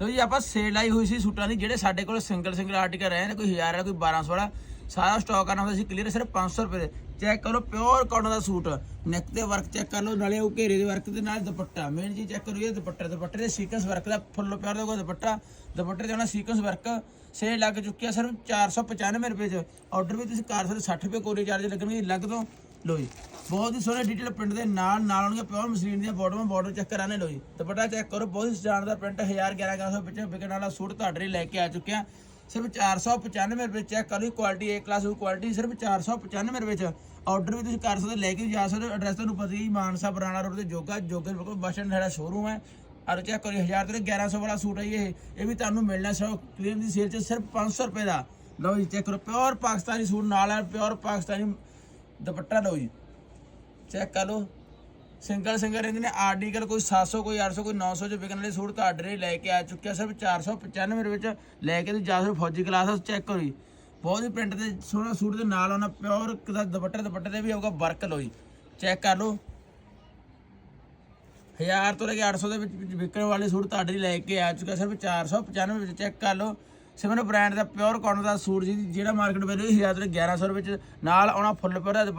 ਲੋ ਜੀ, ਆਪਾਂ ਸੇਲ ਆਈ ਹੋਈ ਸੀ ਸੂਟਾਂ ਦੀ, ਜਿਹੜੇ ਸਾਡੇ ਕੋਲ ਸਿੰਗਲ ਸਿੰਗਲ ਆਰਟੀਕਲ ਰਹੇ ਨੇ, ਕੋਈ 1000 ਵਾਲਾ, ਕੋਈ 1200 ਵਾਲਾ, ਸਾਰਾ ਸਟਾਕ ਕਰਨਾ ਹੁੰਦਾ ਸੀ ਕਲੀਅਰ ਸਿਰਫ 500 ਰੁਪਏ ਦੇ। ਚੈੱਕ ਕਰੋ ਪਿਓਰ ਕਾਟਨ ਦਾ ਸੂਟ ਨੈਕ ਤੇ ਵਰਕ ਚੈੱਕ ਕਰ ਲਓ, ਨਾਲੇ ਉਹ ਘੇਰੇ ਦੇ ਵਰਕ ਦੇ ਨਾਲ ਦੁਪੱਟਾ ਮੇਨ ਜੀ ਚੈੱਕ ਕਰੋ, ਇਹ ਦੁਪੱਟਾ, ਦੁਪੱਟੇ ਦੇ ਸੀਕੁਐਂਸ ਵਰਕ ਦਾ ਫੁੱਲ ਪਿਓਰ ਦਾ ਕੋਈ ਦੁਪੱਟਾ, ਦੁਪੱਟੇ ਦੇ ਨਾਲ ਸੀਕੁਐਂਸ ਵਰਕ ਸੇਲ ਲੱਗ ਚੁੱਕਿਆ ਸਿਰਫ 495 ਰੁਪਏ ਚ। ਆਰਡਰ ਵੀ ਤੁਸੀਂ ਕਰ ਸਕਦੇ 60 ਰੁਪਏ ਕੋਰੀਅਰ ਚਾਰਜ ਲੱਗਣਗੇ ਲੱਗ ਤੋਂ। ਲੋ ਜੀ। ਬਹੁਤ ਹੀ ਸੋਹਣੇ ਡਿਟੇਲ ਪ੍ਰਿੰਟ ਦੇ ਨਾਲ ਨਾਲ ਆਉਣਗੇ ਪਿਓਰ ਮਸਲੀਨ ਦੀਆਂ ਬਾਟਮਾਂ ਬਾਰਡਰ ਚੈੱਕ ਕਰਾਣੇ ਲੋ ਜੀ। ਦੁਪੱਟਾ ਚੈੱਕ ਕਰੋ, ਬਹੁਤ ਹੀ ਸਟੈਂਡਰਡ ਦਾ ਪ੍ਰਿੰਟ 1000 1100 ਵਿੱਚ ਵਿਕਣ ਵਾਲਾ ਸੂਟ ਤੁਹਾਡੇ ਲਈ ਲੈ ਕੇ ਆ ਚੁੱਕਿਆ। ਸਿਰਫ 495 ਰੁਪਏ ਚੈੱਕ ਕਰੋ ਜੀ ਕੁਆਲਿਟੀ ਏ ਕਲਾਸ ਦੀ ਕੁਆਲਿਟੀ ਸਿਰਫ 495 ਰੁਪਏ ਚ। ਆਰਡਰ ਵੀ ਤੁਸੀਂ ਕਰ ਸਕਦੇ ਲੈ ਕੇ ਵੀ ਜਾ ਸਕਦੇ ਐਡਰੈਸ ਤੁਹਾਨੂੰ ਪਤਾ ਹੀ ਮਾਨਸਾ ਬਰਾਣਾ ਰੋਡ ਤੇ ਜੋਗਾ ਜੋਗੇ ਬਿਲਕੁਲ ਬੱਸ ਸਟੈਂਡ ਸਾਡਾ ਸ਼ੋਰੂਮ ਹੈ। ਔਰ ਚੈੱਕ ਕਰੋ 1000 ਤੇ 1100 ਵਾਲਾ ਸੂਟ ਹੈ ਇਹ। ਇਹ ਵੀ ਤੁਹਾਨੂੰ ਮਿਲਣਾ ਸਿਰਫ ਕਲੀਅਰ ਦੀ ਸੇਲ 'ਚ ਸਿਰਫ 500 ਰੁਪਏ ਦਾ। ਲਓ ਜੀ ਚੈੱਕ ਕਰੋ ਪਿਓਰ ਪਾਕਿਸਤਾਨੀ ਸੂਟ ਨਾਲ ਹੈ ਪਿਓਰ ਪਾਕਿਸਤਾਨੀ ਦੁਪੱਟਾ ਲਓ ਜੀ। ਚੈੱਕ ਕਰ ਲਓ। ਸਿੰਗਲ ਸਿੰਗਲ ਰਹਿੰਦੇ ਨੇ ਆਰਟੀਕਲ ਕੋਈ 700 ਕੋਈ 800 ਕੋਈ 900 ਚ ਵਿਕਣ ਵਾਲੇ ਸੂਟ ਤੁਹਾਡੇ ਲਈ ਲੈ ਕੇ ਆ ਚੁੱਕਿਆ। ਸਿਰਫ 495 ਦੇ ਵਿੱਚ ਲੈ ਕੇ ਤੇ ਜਾ ਸਕਦੇ ਫੌਜੀ ਕਲਾਸ ਚੈੱਕ ਕਰੋ ਜੀ। ਬਹੁਤ ਹੀ ਪ੍ਰਿੰਟ ਦੇ ਸੋਹਣਾ ਸੂਟ ਦੇ ਨਾਲ ਆਉਣਾ ਪਿਓਰ ਦਾ ਦੁਪੱਟਾ, ਦੁਪੱਟੇ ਤੇ ਵੀ ਆਊਗਾ ਵਰਕ ਲਓ ਜੀ। ਚੈੱਕ ਕਰ ਲਓ। 1000 ਤੋਂ ਲੈ ਕੇ 800 ਦੇ ਵਿੱਚ ਵਿੱਚ ਵਿਕਣ ਵਾਲੇ ਸੂਟ ਤੁਹਾਡੇ ਲਈ ਲੈ ਕੇ ਆ ਚੁੱਕਾ ਸਿਰਫ 495 ਵਿੱਚ ਚੈੱਕ ਕਰ ਲਓ। ਸਿਮਰਨ ਬ੍ਰਾਂਡ ਦਾ ਪਿਓਰ ਕਾਟਨ ਦਾ ਸੂਟ ਜੀ ਜਿਹੜਾ ਮਾਰਕੀਟ ਵੈਲਿਊ 1000 ਤੋਂ ਲੈ ਕੇ 1100 ਵਿੱਚ ਨਾਲ ਆਉਣਾ ਫੁੱਲ ਪਿਓਰ ਦਾ